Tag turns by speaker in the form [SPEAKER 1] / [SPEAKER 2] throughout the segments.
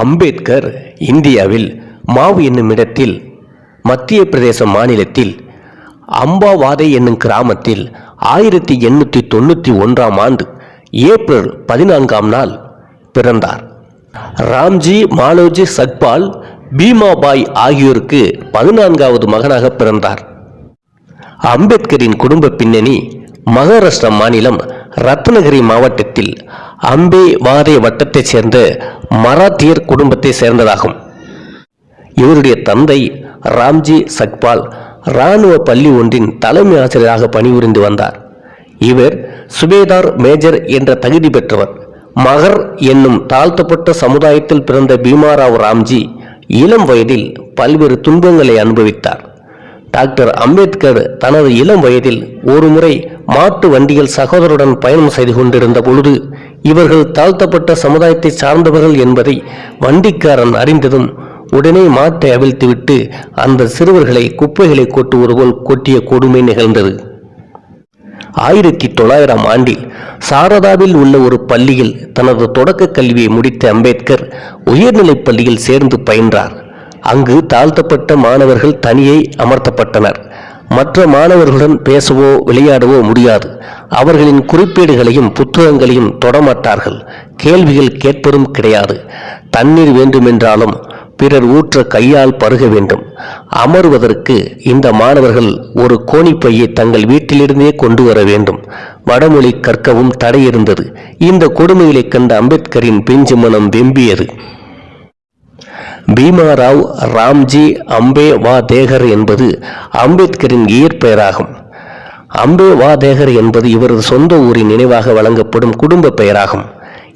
[SPEAKER 1] அம்பேத்கர் இந்தியாவில் மாவு என்னும் இடத்தில் மத்திய பிரதேச மாநிலத்தில் அம்பாவாதை என்னும் கிராமத்தில் ஆயிரத்தி எண்ணூற்றி தொண்ணூற்றி ஒன்றாம் ஆண்டு ஏப்ரல் பதினான்காம் நாள் பிறந்தார். ராம்ஜி மாலோஜி சக்பால் பீமாபாய் ஆகியோருக்கு பதினான்காவது மகனாக பிறந்தார். அம்பேத்கரின் குடும்ப பின்னணி மகாராஷ்டிரா மாநிலம் ரத்னகிரி மாவட்டத்தில் அம்பே வாதே வட்டத்தைச் சேர்ந்த மராத்தியர் குடும்பத்தை சேர்ந்ததாகும். இவருடைய தந்தை ராம்ஜி சக்பால் இராணுவ பள்ளி ஒன்றின் தலைமை ஆசிரியராக பணிபுரிந்து வந்தார். இவர் சுபேதார் மேஜர் என்ற தகுதி பெற்றவர். மகர் என்னும் தாழ்த்தப்பட்ட சமுதாயத்தில் பிறந்த பீமாராவ் ராம்ஜி இளம் வயதில் பல்வேறு துன்பங்களை அனுபவித்தார். டாக்டர் அம்பேத்கர் தனது இளம் வயதில் ஒருமுறை மாட்டு வண்டியில் சகோதரருடன் பயணம் செய்து கொண்டிருந்த பொழுது இவர்கள் தாழ்த்தப்பட்ட சமுதாயத்தை சார்ந்தவர்கள் என்பதை வண்டிக்காரன் அறிந்ததும் உடனே மாட்டை அவிழ்த்துவிட்டு அந்த சிறுவர்களை குப்பைகளை கொட்டுவது போல் கொட்டிய கொடுமை நிகழ்ந்தது. ஆயிரத்தி தொள்ளாயிரம் ஆண்டில் சாரதாவில் உள்ள ஒரு பள்ளியில் தனது தொடக்க கல்வியை முடித்த அம்பேத்கர் உயர்நிலைப் பள்ளியில் சேர்ந்து பயின்றார். அங்கு தாழ்த்தப்பட்ட மாணவர்கள் தனியே அமர்த்தப்பட்டனர். மற்ற மாணவர்களுடன் பேசவோ விளையாடவோ முடியாது. அவர்களின் குறிப்பேடுகளையும் புத்தகங்களையும் தொடமாட்டார்கள். கேள்விகள் கேட்பதும் கிடையாது. தண்ணீர் வேண்டுமென்றாலும் பிறர் ஊற்ற கையால் பருக வேண்டும். அமர்வதற்கு இந்த மாணவர்கள் ஒரு கோணிப்பையை தங்கள் வீட்டிலிருந்தே கொண்டு வர வேண்டும். வடமொழி கற்கவும் தடை இருந்தது. இந்த கொடுமைகளைக் கண்ட அம்பேத்கரின் பிஞ்சு மனம் வெம்பியது. பீமாராவ் ராம்ஜி அம்பே வா தேகர் என்பது அம்பேத்கரின் இயற்பெயராகும். அம்பே வாதேகர் என்பது இவரது சொந்த ஊரின் நினைவாக வழங்கப்படும் குடும்ப பெயராகும்.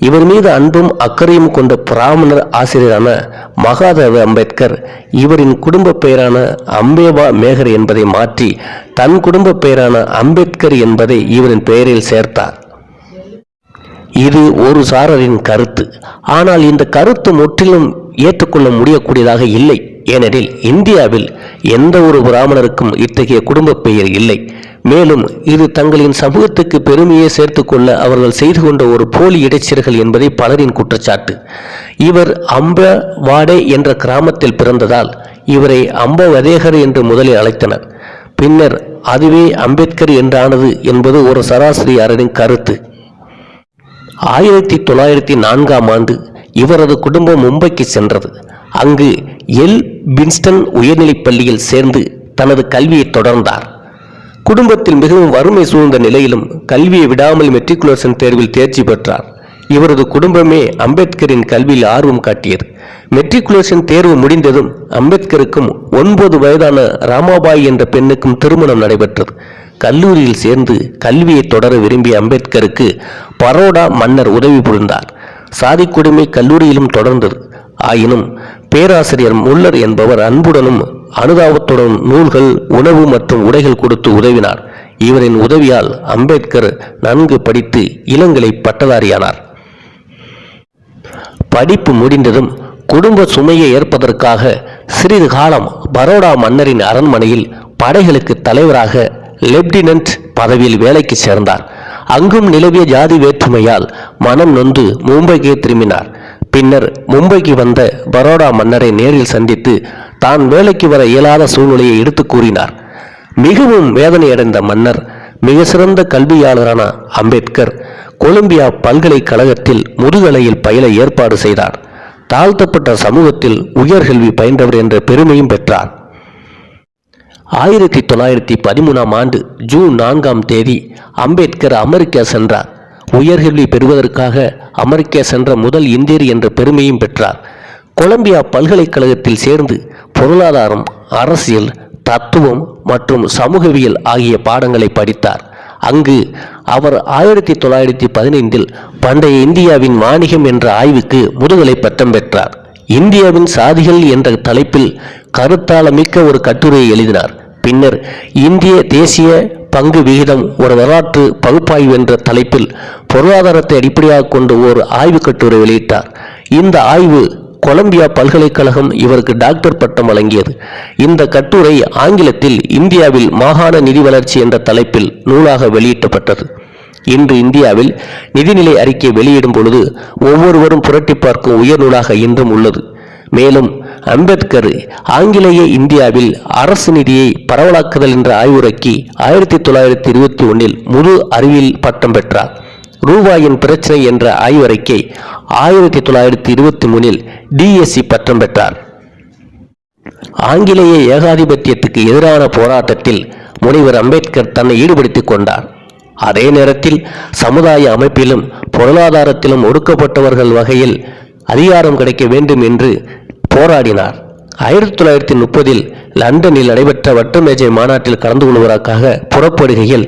[SPEAKER 1] இவர் மீது அன்பும் அக்கறையும் கொண்ட பிராமணர் ஆசிரியரான மகாதேவ அம்பேத்கர் இவரின் குடும்ப பெயரான அம்பேவா மேகர் என்பதை மாற்றி தன் குடும்ப பெயரான அம்பேத்கர் என்பதை இவரின் பெயரில் சேர்த்தார். இது ஒரு சாரரின் கருத்து. ஆனால் இந்த கருத்து முற்றிலும் ஏற்றுக்கொள்ள முடியக்கூடியதாக இல்லை. ஏனெனில் இந்தியாவில் எந்த ஒரு பிராமணருக்கும் இத்தகைய குடும்ப பெயர் இல்லை. மேலும் இது தங்களின் சமூகத்துக்கு பெருமையை சேர்த்துக்கொள்ள அவர்கள் செய்து கொண்ட ஒரு போலி இடைச்சர்கள் என்பதை பலரின் குற்றச்சாட்டு. இவர் அம்பவாடே என்ற கிராமத்தில் பிறந்ததால் இவரை அம்பவதேகர் என்று முதலில் அழைத்தனர். பின்னர் அதுவே அம்பேத்கர் என்றானது என்பது ஒரு சராசரியாரின் கருத்து. ஆயிரத்தி தொள்ளாயிரத்தி நான்காம் ஆண்டு இவரது குடும்பம் மும்பைக்கு சென்றது. அங்கு எல். பின்ஸ்டன் உயர்நிலைப் பள்ளியில் சேர்ந்து தனது கல்வியை தொடர்ந்தார். குடும்பத்தில் மிகவும் வறுமை சூழ்ந்த நிலையிலும் கல்வியை விடாமல் மெட்ரிகுலேஷன் தேர்வில் தேர்ச்சி பெற்றார். இவரது குடும்பமே அம்பேத்கரின் கல்வியில் ஆர்வம் காட்டியது. மெட்ரிகுலேஷன் தேர்வு முடிந்ததும் அம்பேத்கருக்கும் ஒன்பது வயதான ராமாபாய் என்ற பெண்ணுக்கும் திருமணம் நடைபெற்றது. கல்லூரியில் சேர்ந்து கல்வியை தொடர விரும்பிய அம்பேத்கருக்கு பரோடா மன்னர் உதவி புரிந்தார். சாதி கொடுமை கல்லூரியிலும் தொடர்ந்தது. ஆயினும் பேராசிரியர் முல்லர் என்பவர் அன்புடனும் அனுதாபத்துடன் நூல்கள் உணவு மற்றும் உடைகள் கொடுத்து உதவினார். இவரின் உதவியால் அம்பேத்கர் நன்கு படித்து இளங்கலை பட்டதாரியானார். படிப்பு முடிந்ததும் குடும்ப சுமையை ஏற்பதற்காக சிறிது காலம் பரோடா மன்னரின் அரண்மனையில் படைகளுக்கு தலைவராக லெப்டினன்ட் பதவியில் வேலைக்கு சேர்ந்தார். அங்கும் நிலவிய ஜாதி வேற்றுமையால் மனம் நொந்து மும்பைக்கே திரும்பினார். பின்னர் மும்பைக்கு வந்த பரோடா மன்னரை நேரில் சந்தித்து தான் வேலைக்கு வர இயலாத சூழ்நிலையை எடுத்து கூறினார். மிகவும் வேதனையடைந்த மன்னர் மிக சிறந்த கல்வியாளரான அம்பேத்கர் கொலம்பியா பல்கலைக்கழகத்தில் முதுகலையில் பயில ஏற்பாடு செய்தார். தாழ்த்தப்பட்ட சமூகத்தில் உயர்கல்வி பயின்றவர் என்ற பெருமையும் பெற்றார். ஆயிரத்தி தொள்ளாயிரத்தி பதிமூணாம் ஆண்டு ஜூன் நான்காம் தேதி அம்பேத்கர் அமெரிக்கா சென்றார். உயர்கல்வி பெறுவதற்காக அமெரிக்கா சென்ற முதல் இந்தியர் என்ற பெருமையும் பெற்றார். கொலம்பியா பல்கலைக்கழகத்தில் சேர்ந்து பொருளாதாரம் அரசியல் தத்துவம் மற்றும் சமூகவியல் ஆகிய பாடங்களை படித்தார். அங்கு அவர் ஆயிரத்தி தொள்ளாயிரத்தி பதினைந்தில் பண்டைய இந்தியாவின் வாணிகம் என்ற ஆய்வுக்கு முதுகலை பட்டம் பெற்றார். இந்தியாவின் சாதிகள் என்ற தலைப்பில் கருத்தாளமிக்க ஒரு கட்டுரையை எழுதினார். பின்னர் இந்திய தேசிய பங்கு விகிதம் ஒரு வரலாற்று பகுப்பாய்வு என்ற தலைப்பில் பொருளாதாரத்தை அடிப்படையாக கொண்டு ஒரு ஆய்வுக் கட்டுரை வெளியிட்டார். இந்த ஆய்வு கொலம்பியா பல்கலைக்கழகம் இவருக்கு டாக்டர் பட்டம் வழங்கியது. இந்த கட்டுரை ஆங்கிலத்தில் இந்தியாவில் மாகாண நிதி வளர்ச்சி என்ற தலைப்பில் நூலாக வெளியிட்டப்பட்டது இன்று இந்தியாவில் நிதிநிலை அறிக்கை வெளியிடும் பொழுது ஒவ்வொருவரும் புரட்டி பார்க்கும் உயர் நூலாக இன்றும் உள்ளது. மேலும் அம்பேத்கர் ஆங்கிலேய இந்தியாவில் அரசு நிதியை பரவலாக்குதல் என்ற ஆய்வுரைக்கு ஆயிரத்தி தொள்ளாயிரத்தி இருபத்தி ஒன்றில் முழு அறிவியல் பட்டம் பெற்றார். ரூபாயின் பிரச்சனை என்ற ஆய்வறிக்கை ஆயிரத்தி தொள்ளாயிரத்தி இருபத்தி மூணில் டிஎஸ்சி பட்டம் பெற்றார். ஆங்கிலேய ஏகாதிபத்தியத்துக்கு எதிரான போராட்டத்தில் முனைவர் அம்பேத்கர் தன்னை ஈடுபடுத்திக் கொண்டார். அதே நேரத்தில் சமுதாய அமைப்பிலும் பொருளாதாரத்திலும் ஒடுக்கப்பட்டவர்கள் வகையில் அதிகாரம் கிடைக்க வேண்டும் என்று போராடினார். ஆயிரத்தி தொள்ளாயிரத்தி முப்பதில் லண்டனில் நடைபெற்ற வட்டமேஜை மாநாட்டில் கலந்து கொள்வதற்காக புறப்படுகையில்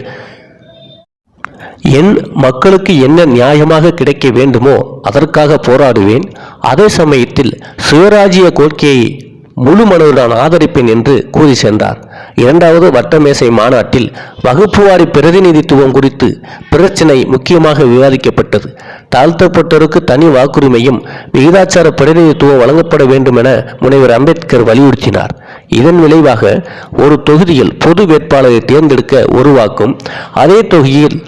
[SPEAKER 1] என் மக்களுக்கு என்ன நியாயமாக கிடைக்க வேண்டுமோ அதற்காக போராடுவேன். அதே சமயத்தில் சுயராஜ்ய கோரிக்கையை முழு மனதுடன் ஆதரிப்பேன் என்று கூறி சென்றார் இரண்டாவது வட்டமேசை மாநாட்டில் வகுப்புவாரி பிரதிநிதித்துவம் குறித்து பிரச்சினை முக்கியமாக விவாதிக்கப்பட்டது. தாழ்த்தப்பட்டோருக்கு தனி வாக்குரிமையும் விகிதாச்சார பிரதிநிதித்துவம் வழங்கப்பட வேண்டும் என முனைவர் அம்பேத்கர் வலியுறுத்தினார். இதன் விளைவாக ஒரு தொகுதியில் பொது வேட்பாளரை தேர்ந்தெடுக்க ஒரு வாக்கும் அதே தொகுதியில்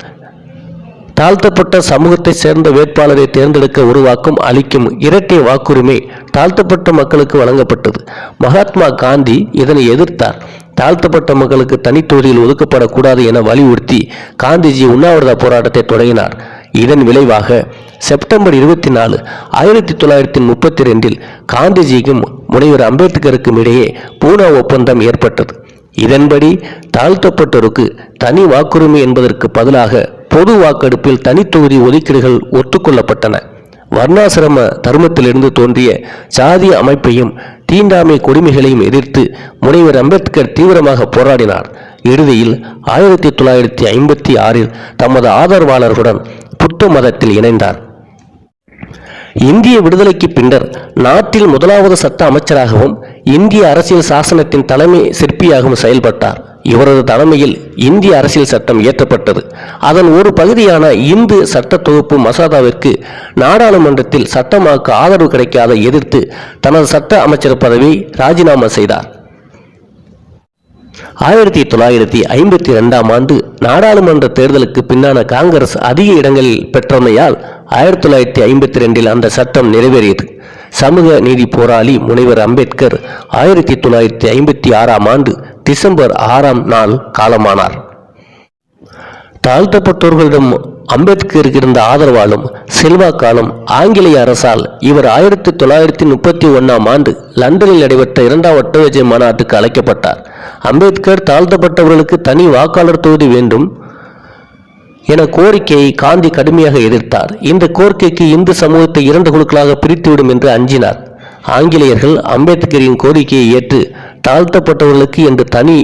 [SPEAKER 1] தாழ்த்தப்பட்ட சமூகத்தைச் சேர்ந்த வேட்பாளரை தேர்ந்தெடுக்க உருவாக்கும் அளிக்கும் இரட்டை வாக்குரிமை தாழ்த்தப்பட்ட மக்களுக்கு வழங்கப்பட்டது. மகாத்மா காந்தி இதனை எதிர்த்தார். தாழ்த்தப்பட்ட மக்களுக்கு தனித்தொகுதியில் ஒதுக்கப்படக்கூடாது என வலியுறுத்தி காந்திஜி உண்ணாவிரத போராட்டத்தை தொடங்கினார். இதன் விளைவாக செப்டம்பர் இருபத்தி நாலு ஆயிரத்தி தொள்ளாயிரத்தி முப்பத்தி ரெண்டில் காந்திஜிக்கும் முனைவர் அம்பேத்கருக்கும் இடையே பூனா ஒப்பந்தம் ஏற்பட்டது. இதன்படி தாழ்த்தப்பட்டோருக்கு தனி வாக்குரிமை என்பதற்கு பதிலாக பொது வாக்கெடுப்பில் தனித்தொகுதி ஒதுக்கீடுகள் ஒத்துக்கொள்ளப்பட்டன. வர்ணாசிரம தர்மத்திலிருந்து தோன்றிய சாதிய அமைப்பையும் தீண்டாமை கொடுமைகளையும் எதிர்த்து முனைவர் அம்பேத்கர் தீவிரமாக போராடினார். இறுதியில் ஆயிரத்தி தொள்ளாயிரத்தி ஐம்பத்தி ஆறில் தமது ஆதரவாளர்களுடன் புத்த மதத்தில் இணைந்தார். இந்திய விடுதலைக்கு பின்னர் நாட்டில் முதலாவது சட்ட அமைச்சராகவும் இந்திய அரசியல் சாசனத்தின் தலைமை சிற்பியாகவும் செயல்பட்டார். இவரது தலைமையில் இந்திய அரசியல் சட்டம் இயற்றப்பட்டது. அதன் ஒரு பகுதியான இந்து சட்ட தொகுப்பு மசோதாவிற்கு நாடாளுமன்றத்தில் சட்டமாக்க ஆதரவு கிடைக்காத எதிர்த்து தனது சட்ட அமைச்சர் பதவியை ராஜினாமா செய்தார். ஆயிரத்தி தொள்ளாயிரத்தி ஐம்பத்தி ரெண்டாம் ஆண்டு நாடாளுமன்ற தேர்தலுக்கு பின்னான காங்கிரஸ் அதிக இடங்களில் பெற்றமையால் ஆயிரத்தி தொள்ளாயிரத்தி ஐம்பத்தி ரெண்டில் அந்த சட்டம் நிறைவேறியது. சமூக நீதி போராளி முனைவர் அம்பேத்கர் ஆயிரத்தி தொள்ளாயிரத்தி ஐம்பத்தி ஆறாம் ஆண்டு டிசம்பர் ஆறாம் நாள் காலமானார். தாழ்த்தப்பட்டோர்களிடம் அம்பேத்கருக்கு இருந்த ஆதரவாலும் செல்வாக்காலும் ஆங்கிலேய அரசால் இவர் ஆயிரத்தி தொள்ளாயிரத்தி முப்பத்தி ஒன்னாம் ஆண்டு லண்டனில் நடைபெற்ற இரண்டாம் ஒட்டவேஜை மாநாட்டுக்கு அழைக்கப்பட்டார். அம்பேத்கர் தாழ்த்தப்பட்டவர்களுக்கு தனி வாக்காளர் தொகுதி வேண்டும் என கோரிக்கையை காந்தி கடுமையாக எதிர்த்தார். இந்த கோரிக்கைக்கு இந்து சமூகத்தை இரண்டு குழுக்களாக பிரித்துவிடும் என்று அஞ்சினார். ஆங்கிலேயர்கள் அம்பேத்கரின் கோரிக்கையை ஏற்று தாழ்த்தப்பட்டவர்களுக்கு என்று தனி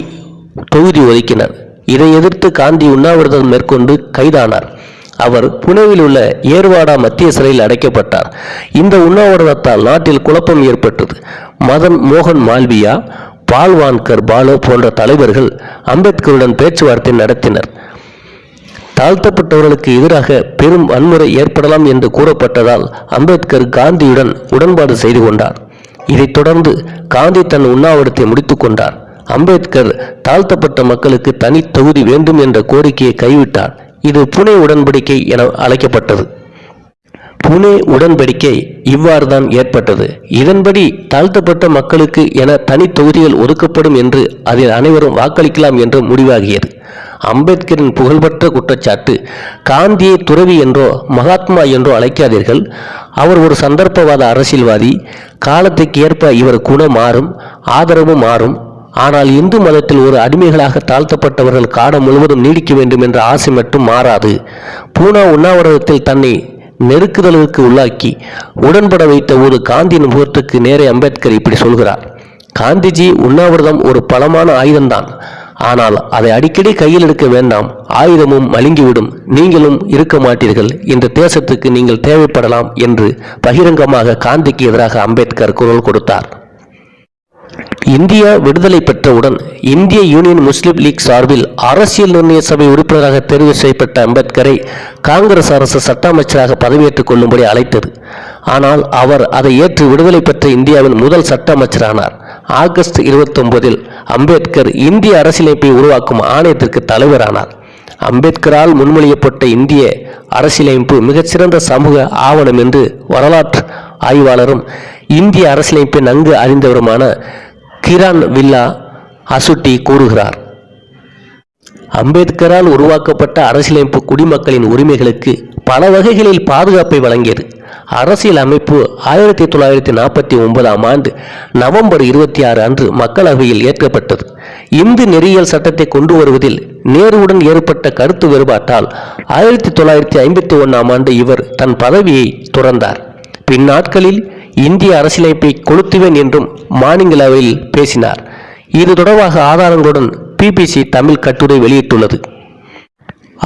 [SPEAKER 1] தொகுதி ஒதுக்கினர். இதை எதிர்த்து காந்தி உண்ணாவிரதம் மேற்கொண்டு கைதானார். அவர் புனேவில் உள்ள ஏர்வாடா மத்திய சிறையில் அடைக்கப்பட்டார். இந்த உண்ணாவிரதத்தால் நாட்டில் குழப்பம் ஏற்பட்டது. மதன் மோகன் மால்வியா பால்வான்கர் பாலோ போன்ற தலைவர்கள் அம்பேத்கருடன் பேச்சுவார்த்தை நடத்தினர். தாழ்த்தப்பட்டவர்களுக்கு எதிராக பெரும் வன்முறை ஏற்படலாம் என்று கூறப்பட்டதால் அம்பேத்கர் காந்தியுடன் உடன்பாடு செய்து கொண்டார். இதைத் தொடர்ந்து காந்தி தன் உண்ணாவிரத்தை முடித்துக் கொண்டார். அம்பேத்கர் தாழ்த்தப்பட்ட மக்களுக்கு தனி தொகுதி வேண்டும் என்ற கோரிக்கையை கைவிட்டார். இது புனே உடன்படிக்கை என அழைக்கப்பட்டது. புனே உடன்படிக்கை இவ்வாறு தான் ஏற்பட்டது. இதன்படி தாழ்த்தப்பட்ட மக்களுக்கு என தனி தொகுதிகள் ஒதுக்கப்படும் என்று அதில் அனைவரும் வாக்களிக்கலாம் என்று முடிவாகியது. அம்பேத்கரின் புகழ்பெற்ற குற்றச்சாட்டு காந்தியை துறவி என்றோ மகாத்மா என்றோ அழைக்காதீர்கள். அவர் ஒரு சந்தர்ப்பவாத அரசியல்வாதி. காலத்துக்கு ஏற்ப இவர் குணம் மாறும் ஆதரவு மாறும். ஆனால் இந்து மதத்தில் ஒரு அடிமைகளாக தாழ்த்தப்பட்டவர்கள் காலம் முழுவதும் நீடிக்க வேண்டும் என்ற ஆசை மட்டும் மாறாது. பூனா உண்ணாவிரதத்தில் தன்னை நெருக்குதலுக்கு உள்ளாக்கி உடன்பட வைத்த ஒரு காந்தியின் முகத்துக்கு நேரே அம்பேத்கர் இப்படி சொல்கிறார். காந்திஜி உண்ணாவிரதம் ஒரு பலமான ஆயுதம்தான். ஆனால் அதை அடிக்கடி கையில் எடுக்க வேண்டாம். ஆயுதமும் மழுங்கிவிடும். நீங்களும் இருக்க மாட்டீர்கள். இந்த தேசத்துக்கு நீங்கள் தேவைப்படலாம் என்று பகிரங்கமாக காந்திக்கு எதிராக அம்பேத்கர் குரல் கொடுத்தார். இந்தியா விடுதலை பெற்றவுடன் இந்திய யூனியன் முஸ்லிம் லீக் சார்பில் அரசியல் நிர்ணய சபை உறுப்பினராக தேர்வு செய்யப்பட்ட அம்பேத்கரை காங்கிரஸ் அரசு சட்ட அமைச்சராக பதவியேற்றுக் கொள்ளும்படி அழைத்தது. ஆனால் அவர் அதை ஏற்று விடுதலை பெற்ற இந்தியாவின் முதல் சட்ட அமைச்சரானார். ஆகஸ்ட் இருபத்தொன்பதில் அம்பேத்கர் இந்திய அரசியலமைப்பை உருவாக்கும் ஆணையத்திற்கு தலைவரானார். அம்பேத்கரால் முன்மொழியப்பட்ட இந்திய அரசியலமைப்பு மிகச்சிறந்த சமூக ஆவணம் என்று வரலாற்று ஆய்வாளரும் இந்திய அரசியலமைப்பை நன்கு அறிந்தவருமான கிரான் வில்லா அசுட்டி கூறுகிறார். அம்பேத்கரால் உருவாக்கப்பட்ட அரசியலமைப்பு குடிமக்களின் உரிமைகளுக்கு பல வகைகளில் பாதுகாப்பை வழங்கியது. அரசியல் அமைப்பு ஆயிரத்தி தொள்ளாயிரத்தி நாற்பத்தி ஒன்பதாம் ஆண்டு நவம்பர் இருபத்தி ஆறு அன்று மக்களவையில் ஏற்கப்பட்டது. இந்து நெறியியல் சட்டத்தை கொண்டு வருவதில் நேருவுடன் ஏற்பட்ட கருத்து வேறுபாட்டால் ஆயிரத்தி தொள்ளாயிரத்தி ஐம்பத்தி ஒன்றாம் ஆண்டு இவர் தன் பதவியை துறந்தார். பின்னாட்களில் இந்திய அரசியலமைப்பை கொளுத்துவேன் என்றும் மாநிலங்களவையில் பேசினார். இது தொடர்பாக ஆதாரங்களுடன் பிபிசி தமிழ் கட்டுரை வெளியிட்டுள்ளது.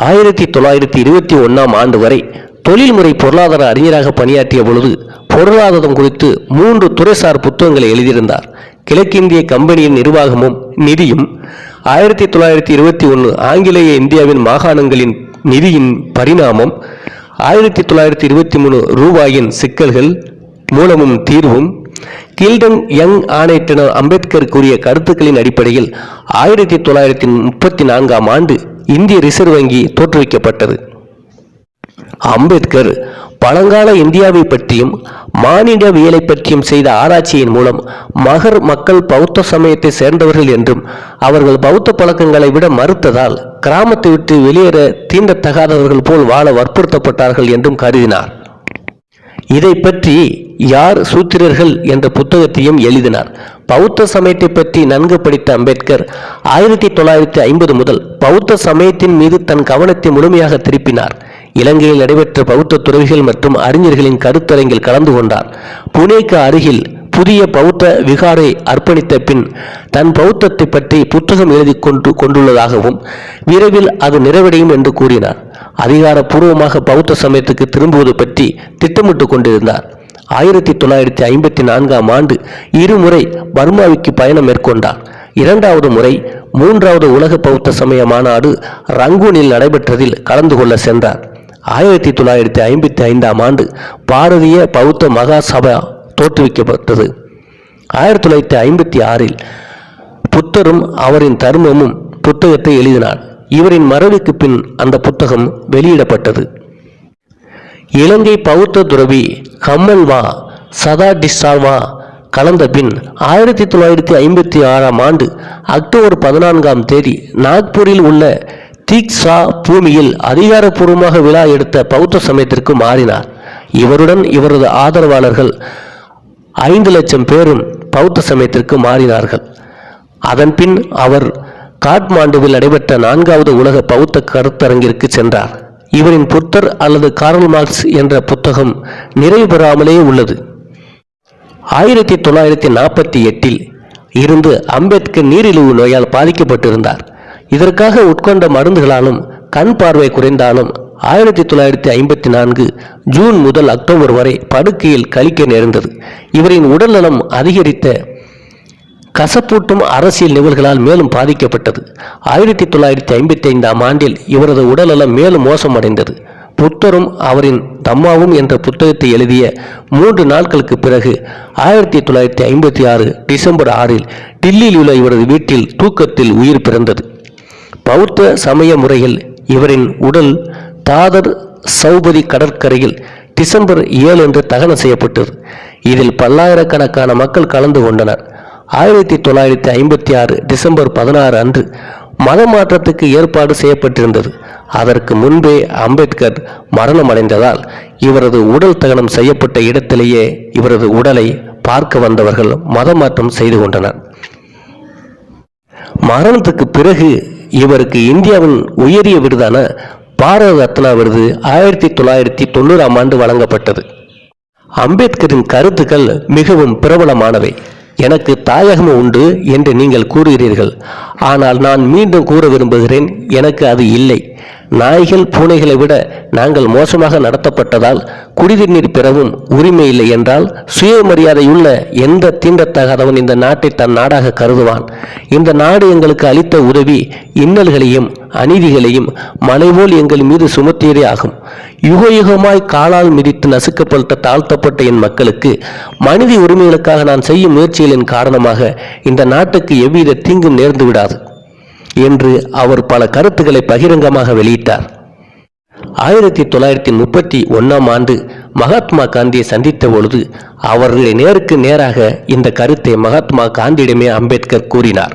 [SPEAKER 1] ஆயிரத்தி தொள்ளாயிரத்தி இருபத்தி ஒன்றாம் ஆண்டு வரை தொழில்முறை பொருளாதார அறிஞராக பணியாற்றிய பொழுது பொருளாதாரம் குறித்து மூன்று துறைசார் புத்தகங்களை எழுதியிருந்தார். கிழக்கிந்திய கம்பெனியின் நிர்வாகமும் நிதியும் ஆயிரத்தி தொள்ளாயிரத்தி இருபத்தி ஒன்று ஆங்கிலேய இந்தியாவின் மாகாணங்களின் நிதியின் பரிணாமம் ஆயிரத்தி தொள்ளாயிரத்தி இருபத்தி மூணு ரூபாயின் சிக்கல்கள் மூலமும் தீர்வும். கில்டன் யங் ஆணையத்தினர் அம்பேத்கர் கூறிய கருத்துக்களின் அடிப்படையில் ஆயிரத்தி தொள்ளாயிரத்தி முப்பத்தி நான்காம் ஆண்டு இந்திய ரிசர்வ் வங்கி தோற்றுவிக்கப்பட்டது. அம்பேத்கர் பழங்கால இந்தியாவை பற்றியும் மானிடவியலை பற்றியும் செய்த ஆராய்ச்சியின் மூலம் மகர் மக்கள் பௌத்த சமயத்தை சேர்ந்தவர்கள் என்றும் அவர்கள் பௌத்த பழக்கங்களை விட மறுத்ததால் கிராமத்தை விட்டு வெளியேற தீண்டத்தகாதவர்கள் போல் வாழ வற்புறுத்தப்பட்டார்கள் என்றும் கருதினார். இதை பற்றி யார் சூத்திரர்கள் என்ற புத்தகத்தையும் எழுதினார். பௌத்த சமயத்தை பற்றி நன்கு படித்த அம்பேத்கர் ஆயிரத்தி தொள்ளாயிரத்தி ஐம்பது முதல் பௌத்த சமயத்தின் மீது தன் கவனத்தை முழுமையாக திருப்பினார். இலங்கையில் நடைபெற்ற பௌத்த துறவிகள் மற்றும் அறிஞர்களின் கருத்தரங்கில் கலந்து கொண்டார். புனேக்கு அருகில் புதிய பௌத்த விகாரை அர்ப்பணித்த பின் தன் பௌத்தத்தை பற்றி புத்தகம் எழுதி கொண்டு கொண்டுள்ளதாகவும் விரைவில் அது நிறைவடையும் என்று கூறினார். அதிகாரப்பூர்வமாக பௌத்த சமயத்துக்கு திரும்புவது பற்றி திட்டமிட்டு கொண்டிருந்தார். ஆயிரத்தி தொள்ளாயிரத்தி ஐம்பத்தி நான்காம் ஆண்டு இருமுறை பர்மாவுக்கு பயணம் மேற்கொண்டார். இரண்டாவது முறை மூன்றாவது உலக பௌத்த சமய மாநாடு ரங்கூனில் நடைபெற்றதில் கலந்து கொள்ள சென்றார். ஆயிரத்தி தொள்ளாயிரத்தி ஐம்பத்தி ஐந்தாம் ஆண்டு பாரதிய பௌத்த மகா சபா தோற்றுவிக்கப்பட்டது. ஆயிரத்தி தொள்ளாயிரத்தி ஐம்பத்தி ஆறில் புத்தரும் அவரின் தர்மமும் புத்தகத்தை எழுதினார். இவரின் மறைவுக்கு பின் அந்த புத்தகம் வெளியிடப்பட்டது. இலங்கை பௌத்த துறவி கம்மல்வா சதா டிஸ்டால்வா கலந்த பின் ஆயிரத்தி தொள்ளாயிரத்தி ஐம்பத்தி ஆறாம் ஆண்டு அக்டோபர் பதினான்காம் தேதி நாக்பூரில் உள்ள தீக்ஷா பூமியில் அதிகாரப்பூர்வமாக விழா எடுத்த பௌத்த சமயத்திற்கு மாறினார். இவருடன் இவரது ஆதரவாளர்கள் ஐந்து லட்சம் பேரும் பௌத்த சமயத்திற்கு மாறினார்கள். அதன்பின் அவர் காட்மாண்டுவில் நடைபெற்ற நான்காவது உலக பௌத்த கருத்தரங்கிற்கு சென்றார். இவரின் புத்தர் அல்லது கார்ல் மார்க்ஸ் என்ற புத்தகம் நிறைவு பெறாமலே உள்ளது. ஆயிரத்தி தொள்ளாயிரத்தி நாற்பத்தி எட்டில் இருந்து அம்பேத்கர் நீரிழிவு நோயால் பாதிக்கப்பட்டிருந்தார். இதற்காக உட்கொண்ட மருந்துகளாலும் கண் பார்வை குறைந்தாலும் ஆயிரத்தி தொள்ளாயிரத்தி ஐம்பத்தி நான்கு ஜூன் முதல் அக்டோபர் வரை படுக்கையில் கழிக்க நேர்ந்தது. இவரின் உடல்நலம் அதிகரித்த கசப்பூட்டும் அரசியல் நிகழ்வுகளால் மேலும் பாதிக்கப்பட்டது. ஆயிரத்தி தொள்ளாயிரத்தி ஐம்பத்தி ஐந்தாம் ஆண்டில் இவரது உடல்நலம் மேலும் மோசமடைந்தது. புத்தரும் அவரின் தம்மாவும் என்ற புத்தகத்தை எழுதிய மூன்று நாட்களுக்கு பிறகு ஆயிரத்தி தொள்ளாயிரத்தி ஐம்பத்தி ஆறு டிசம்பர் ஆறில் டில்லியில் உள்ள இவரது வீட்டில் தூக்கத்தில் உயிர் பிறந்தது. பௌத்த சமய முறையில் இவரின் உடல் தாதர் சௌபதி கடற்கரையில் டிசம்பர் ஏழு என்று தகனம் செய்யப்பட்டது. இதில் பல்லாயிரக்கணக்கான மக்கள் கலந்து கொண்டனர். ஆயிரத்தி தொள்ளாயிரத்தி ஐம்பத்தி ஆறு டிசம்பர் பதினாறு அன்று மத மாற்றத்துக்கு ஏற்பாடு செய்யப்பட்டிருந்தது. அதற்கு முன்பே அம்பேத்கர் மரணமடைந்ததால் இவரது உடல் தகனம் செய்யப்பட்ட இடத்திலேயே இவரது உடலை பார்க்க வந்தவர்கள் மத மாற்றம் செய்து கொண்டனர். மரணத்துக்கு பிறகு இவருக்கு இந்தியாவின் உயரிய விருதான பாரத ரத்னா விருது ஆயிரத்தி தொள்ளாயிரத்தி தொண்ணூறாம் ஆண்டு வழங்கப்பட்டது. அம்பேத்கரின் கருத்துக்கள் மிகவும் பிரபலமானவை. எனக்கு தாயகம் உண்டு என்று நீங்கள் கூறுகிறீர்கள். ஆனால் நான் மீண்டும் கூற விரும்புகிறேன் எனக்கு அது இல்லை. நாய்கள் பூனைகளை விட நாங்கள் மோசமாக நடத்தப்பட்டதால் குடிநீர் பெறவும் உரிமை இல்லை என்றால் சுயமரியாதையுள்ள எந்த தீண்டத்தகாதவன் இந்த நாட்டை தன் நாடாக கருதுவான்? இந்த நாடு எங்களுக்கு அளித்த உதவி இன்னல்களையும் அநீதிகளையும் மலைபோல் எங்கள் மீது சுமத்தியதே ஆகும். யுக யுகமாய் காலால் மிதித்து நசுக்கப்பட்ட தாழ்த்தப்பட்ட என் மக்களுக்கு மனித உரிமைகளுக்காக நான் செய்யும் முயற்சிகளின் காரணமாக இந்த நாட்டுக்கு எவ்வித தீங்கும் நேர்ந்து விடாது. என்று அவர் பல கருத்துக்களை பகிரங்கமாக வெளியிட்டார். ஆயிரத்தி தொள்ளாயிரத்தி முப்பத்தி ஒன்றாம் ஆண்டு மகாத்மா காந்தியை சந்தித்த பொழுது அவர்களை நேருக்கு நேராக இந்த கருத்தை மகாத்மா காந்தியிடமே அம்பேத்கர் கூறினார்.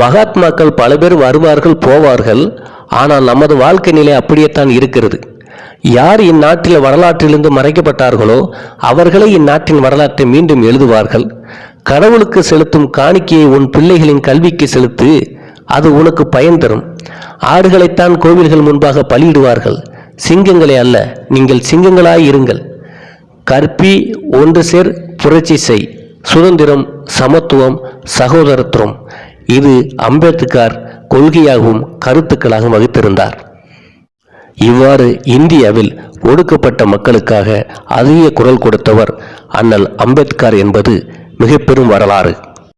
[SPEAKER 1] மகாத்மாக்கள் பல பேர் வருவார்கள் போவார்கள். ஆனால் நமது வாழ்க்கை நிலை அப்படியேத்தான் இருக்கிறது. யார் இந்நாட்டில் வரலாற்றிலிருந்து மறைக்கப்பட்டார்களோ அவர்களே இந்நாட்டின் வரலாற்றை மீண்டும் எழுதுவார்கள். கடவுளுக்கு செலுத்தும் காணிக்கையை உன் பிள்ளைகளின் கல்விக்கு செலுத்து அது உனக்கு பயன் தரும். ஆடுகளைத்தான் கோவில்கள் முன்பாக பலியிடுவார்கள். சிங்கங்களை அல்ல நீங்கள் சிங்கங்களாய் இருங்கள். கற்பி ஒன்று சேர் புரட்சி செய். சுதந்திரம் சமத்துவம் சகோதரத்துவம். இது அம்பேத்கர் கொள்கையாகவும் கருத்துக்களாகவும் வகுத்திருந்தார். இவ்வாறு இந்தியாவில் ஒடுக்கப்பட்ட மக்களுக்காக அதிக குரல் கொடுத்தவர் அண்ணல் அம்பேத்கர் என்பது மிக பெரும் வரலாறு.